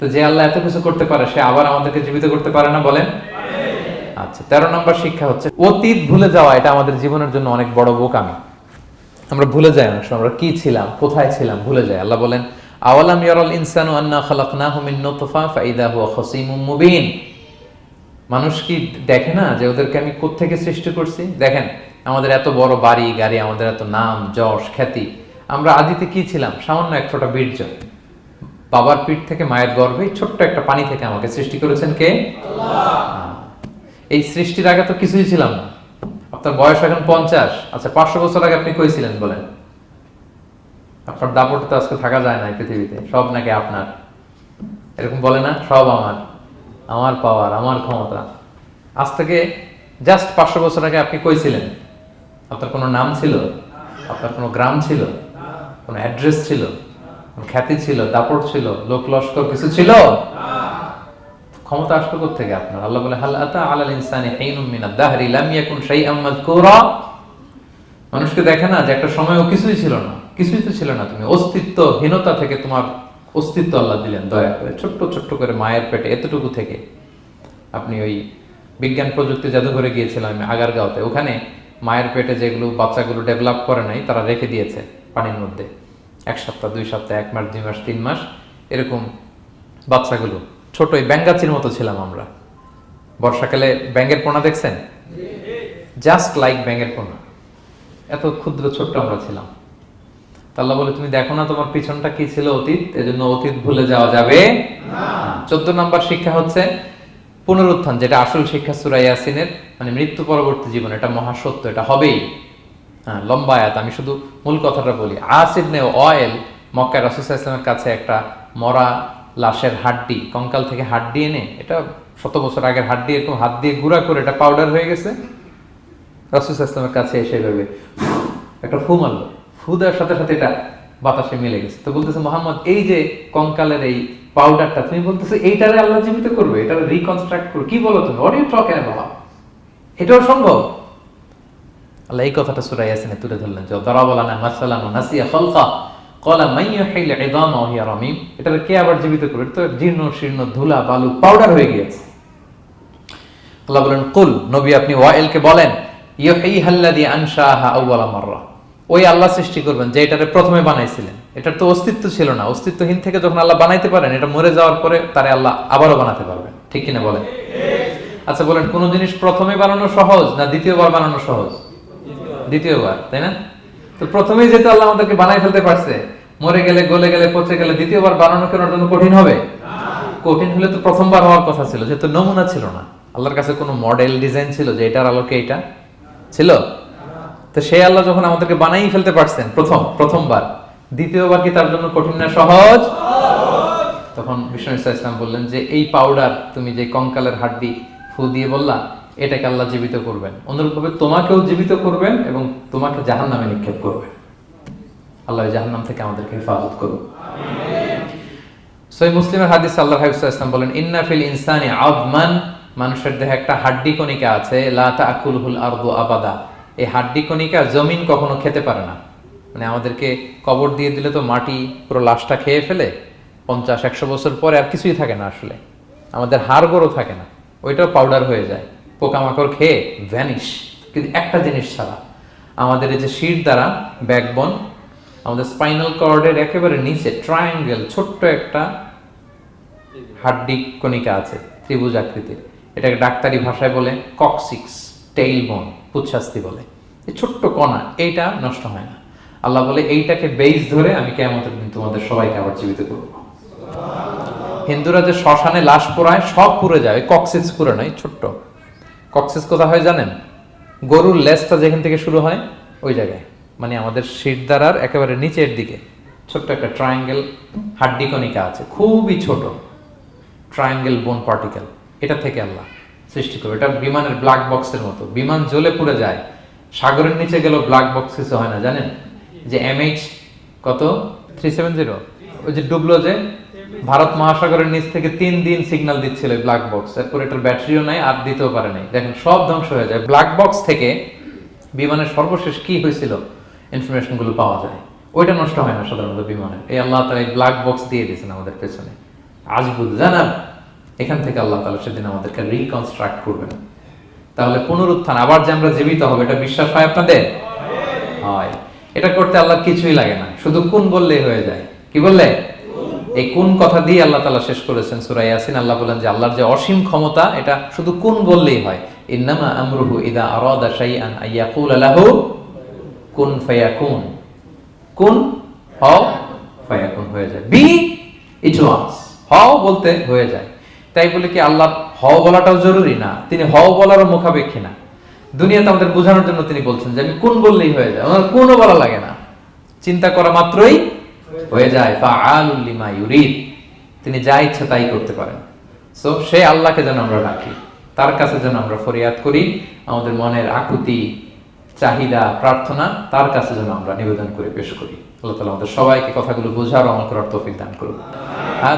তো যে আল্লাহ এত কিছু করতে পারে, সে আবার আমাদেরকে জীবিত করতে পারে না বলেন? আচ্ছা তেরো নম্বর শিক্ষা হচ্ছে, অতীত ভুলে যাওয়া, এটা আমাদের জীবনের জন্য অনেক বড় বোকামি। আমরা ভুলে যাই অনেক সময়, আমরা কি ছিলাম, কোথায় ছিলাম, ভুলে যাই। আল্লাহ বলেন, আওয়ালাম ইয়ারাল ইনসানু আন্না খালাকনাহু মিন নুতফা, ফাইদা হুয়া খাসিমুম মুবিন। মানুষ কি দেখে না যে ওদেরকে আমি কোত্থেকে সৃষ্টি করছি? দেখেন, আমাদের এত বড় বাড়ি, গাড়ি, আমাদের এত নাম, যশ, খ্যাতি। আমরা আদিতে কি ছিলাম? সামান্য এক ফোঁটা বীর্য। বাবার পিঠ থেকে মায়ের গর্ভে ছোট্ট একটা পানি থেকে আমাকে সৃষ্টি করেছেন কে? এই সৃষ্টির আগে তো কিছুই ছিলাম না। আপনার বয়স এখন পঞ্চাশ। আচ্ছা পাঁচশো বছর আগে আপনি কই ছিলেন বলেন? আপনার দাপটে তো আজকে থাকা যায় না পৃথিবীতে। সব নাকি আপনার। এরকম বলে না, সব আমার। আমার পাওয়ার আমার ক্ষমতা। আজ থেকে জাস্ট পাঁচশো বছর আগে আপনি কই ছিলেন? আপনার কোনো নাম ছিল? আপনার কোনো গ্রাম ছিল? কোনো অ্যাড্রেস ছিল? খ্যাতি ছিল, দাপট ছিল, লোক লস্কর কিছু ছিল? ক্ষমতা আসলো থেকে আপনার? আল্লাহ বলে, হাল আতা আলাল ইনসানি হাইনুম মিনাদ দাহরি, লাম ইয়াকুন শাইআম মাযকুরা? মানুষকে দেখে না যে একটা সময়ও কিছুই ছিল না। কিছুই তো ছিল না তুমি। অস্তিত্বহীনতা থেকে তোমার অস্তিত্ব আল্লাহ দিলেন, দয়া করে। ছোট্ট ছোট্ট করে মায়ের পেটে, এতটুকু থেকে। আপনি ওই বিজ্ঞান প্রযুক্তি জাদুঘরে গিয়েছিলাম আমি, আগারগাঁওতে। ওখানে মায়ের পেটে যেগুলো বাচ্চাগুলো ডেভেলপ করে নাই, তারা রেখে দিয়েছে পানির মধ্যে। এক সপ্তাহ দুই সপ্তাহ এক মাস দুই মাস তিন মাস এরকম বাচ্চাগুলো। ছোট ওই ব্যাঙ্গাচির মতো ছিলাম আমরা। বর্ষাকালে ব্যাঙ্গের পোনা দেখছেন? জাস্ট লাইক ব্যাঙ্গের পোনা। এত ক্ষুদ্র ছোট্ট আমরা ছিলাম। আল্লাহ বলে তুমি দেখো না তোমার পিছনটা কি ছিল অতীত? এজন্য অতীত ভুলে যাওয়া যাবে? চোদ্দ নম্বর শিক্ষা হচ্ছে পুনরুত্থান যেটা আসল শিক্ষা সুরা ইয়াসিনের মানে মৃত্যু পরবর্তী জীবন এটা মহাসত্য এটা হবেই। লম্বা আয়াত, আমি শুধু মূল কথাটা বলি। আসিবনে অয়েল মক্কা রাসুসা ইসলামের কাছে একটা মরা লাশের হাড্ডি, কঙ্কাল থেকে হাড্ডি এনে, এটা শত বছর আগের হাড্ডি, এরকম হাত দিয়ে গুঁড়া করে এটা পাউডার হয়ে গেছে। রাসুসা ইসলামের কাছে এসে ভেবে একটা ফু মারলো। ফু দেওয়ার সাথে সাথে এটা বাতাসে মিলে গেছে। তো বলতেছে, মোহাম্মদ, এই যে কঙ্কালের এই পাউডারটা তুমি বলতেছো এইটারে আল্লাহ জীবিত করবে এটা রিকনস্ট্রাক্ট করবে কি বলো তুমি? ইউ টকিং অ্যাবাউট এটাও সম্ভব? আল্লাহ এই কথাটা সূরা ইয়াসিনে তুলে ধরলেন যে দরাবালানা মাসালান নাসিয়া খালকা। ক্বালা মান ইউহিল ইদামা ওয়া হিয়া রামিম। এটাকে কে আবার জীবিত করবে তো জীর্ণ, শীর্ণ, ধুলা, বালু পাউডার হয়ে গিয়েছে। আল্লাহ বলেন, কুল, নবী আপনি বলেন আনশাহা মাররা। ওই আল্লাহ সৃষ্টি করবেন, যে এটারে প্রথমে বানাইছিলেন। এটার তো অস্তিত্ব ছিল না। অস্তিত্বহীন থেকে যখন আল্লাহ বানাইতে পারেন, এটা মরে যাওয়ার পরে তারে আল্লাহ আবারও বানাতে পারবেন। ঠিক কিনা বলেন? আচ্ছা বলেন, কোন জিনিস প্রথমে বানানো সহজ না দ্বিতীয়বার বানানো সহজ? দ্বিতীয়বার, তাই না? তো প্রথমেই যেহেতু আল্লাহ আমাদেরকে বানাই ফেলতে পারছে, মরে গেলে, গলে গেলে, পচে গেলে দ্বিতীয়বার বানানো কেন জন্য কঠিন হবে? কঠিন হলে তো প্রথমবার হওয়ার কথা ছিল, যেহেতু নমুনা ছিল না। আল্লাহর কাছে কোনো মডেল ডিজাইন ছিল যে এটার আলোকে এটা ছিল? তো সেই আল্লাহ যখন আমাদেরকে বানাই ফেলতে পারছেন, প্রথম, প্রথমবার, দ্বিতীয়বার কি তার জন্য কঠিন না সহজ? তখন বিষ্ণু ইসা ইসলাম বললেন যে, এই পাউডার তুমি যে কঙ্কালের হাড্ডি ফু দিয়ে বললা এটাকে আল্লাহ জীবিত করবেন। অনুরূপভাবে তোমাকেও জীবিত করবেন এবং তোমাকে জাহান নামে নিক্ষেপ করবেন। আল্লাহ জাহান নাম থেকে আমাদেরকে হেফাজত করুন। মুসলিমের হাদিস আল্লাহ বলেন ইনসানি আজমান মানুষের দেহে একটা হাড্ডি কণিকা আছে, লা তাকুলহুল আরদু আবাদা এই হাড্ডি কণিকা জমিন কখনো খেতে পারে না। মানে আমাদেরকে কবর দিয়ে দিলে তো মাটি পুরো লাশটা খেয়ে ফেলে, পঞ্চাশ, একশো বছর পরে আর কিছুই থাকে না আসলে। আমাদের হাড় গড়ও থাকে না, ওইটাও পাউডার হয়ে যায়। পোকামাকড় খেয়ে ভ্যানিশ কিন্তু একটা জিনিস ছাড়া আমাদের এই যে শির দ্বারা ব্যাকবন আমাদের স্পাইনাল কর্ডের একেবারে নিচে ট্রায়াঙ্গেল ছোট্ট একটা হাড্ডি কণিকা আছে, ত্রিভুজ আকৃতির। এটাকে ডাক্তারি ভাষায় বলে কক্সিক্স টেইল বোন পুচ্ছাস্তি বলে। এই ছোট্ট কণা, এইটা নষ্ট হয় না। আল্লাহ বলে, এইটাকে বেইস ধরে আমি কেমন দিন তোমাদের সবাইকে আবার জীবিত করব। হিন্দুরা যে শ্মশানে লাশ পোড়ায়, সব পুড়ে যায় কক্সিস পুরে নয় ছোট্ট। কক্সিস কোথা হয় জানেন? গরুর লেজটা যেখান থেকে শুরু হয়, ওই জায়গায়। মানে আমাদের শিরদারার একেবারে নিচের দিকে। ছোট্ট একটা ট্রায়াঙ্গেল হাড্ডি কণিকা আছে, খুবই ছোট। ট্রায়াঙ্গেল বোন পার্টিকেল এটা থেকে আল্লাহ সৃষ্টি করবে। এটা বিমানের ব্ল্যাক বক্সের মতো। বিমান জ্বলে পুড়ে যায়। সাগরের নিচে গেলেও ব্ল্যাক বক্স কিছু হয় না, জানেন? যে এমএইচ কত? থ্রি সেভেন জিরো ওই যে ডুবলো যে ভারত মহাসাগরের নিচ থেকে তিন দিন সিগন্যাল দিচ্ছিল ব্ল্যাক বক্স এরপর এটার ব্যাটারিও নাই আর দিতেও পারে নাই। দেখেন সব ধ্বংস হয়ে যায়। ব্ল্যাক বক্স থেকে বিমানের সর্বশেষ কি হয়েছিল? ইনফরমেশনগুলো পাওয়া যায়। ওইটা নষ্ট হয় না সাধারণত বিমানের। এই আল্লাহ তালা এই ব্ল্যাক বক্স দিয়ে দিয়েছেন আমাদের পেছনে। আজবুদ জানাব এখান থেকে আল্লাহ তাআলা সেদিন আমাদেরকে রিকনস্ট্রাক্ট করবেন। তাহলে পুনরুত্থান আবার যে আমরা জীবিত হবে এটা বিশ্বাস হয় আপনাদের? হয়। এটা করতে আল্লাহ কিছুই লাগে না। শুধু কোন বললেই হয়ে যায়। কি বললে? এই কোন কথা দিয়ে আল্লাহ তাআলা শেষ করেছেন সূরা ইয়াসিন? আল্লাহ বলেন যে আল্লাহর যে অসীম ক্ষমতা, এটা শুধু কোন বললেই হয়? ইন্নামা আমরুহু ইদা আরাদা শাইআন আইয়াকুলা লাহু কুন ফায়াকুন। কুন, হও, ফায়াকুন হয়ে যায়। বি ইট ওয়াজ হও বলতে হয়ে যায়। তাই বলে কি আল্লাহ হও বলাটাও জরুরি? না। তিনি হও বলার মুখাপেক্ষী না। দুনিয়াতে আমাদের বোঝানোর জন্য তিনি বলছেন যে আমি কোন বললেই হয়ে যায়। আমার কোনও বলা লাগে না। চিন্তা করা মাত্রই হয়ে যায় বা আলিমা ইউরিদ। তিনি যা ইচ্ছা তাই করতে পারেন। সো সেই আল্লাহকে যেন আমরা ডাকি, তার কাছে যেন আমরা ফরিয়াদ করি, আমাদের মনের আকুতি, চাহিদা, প্রার্থনা, তার কাছে যেন আমরা নিবেদন করে পেশ করি। আল্লাহ তালা আমাদের সবাইকে কথাগুলো বোঝার ও আমার করার তৌফিক দান করুন।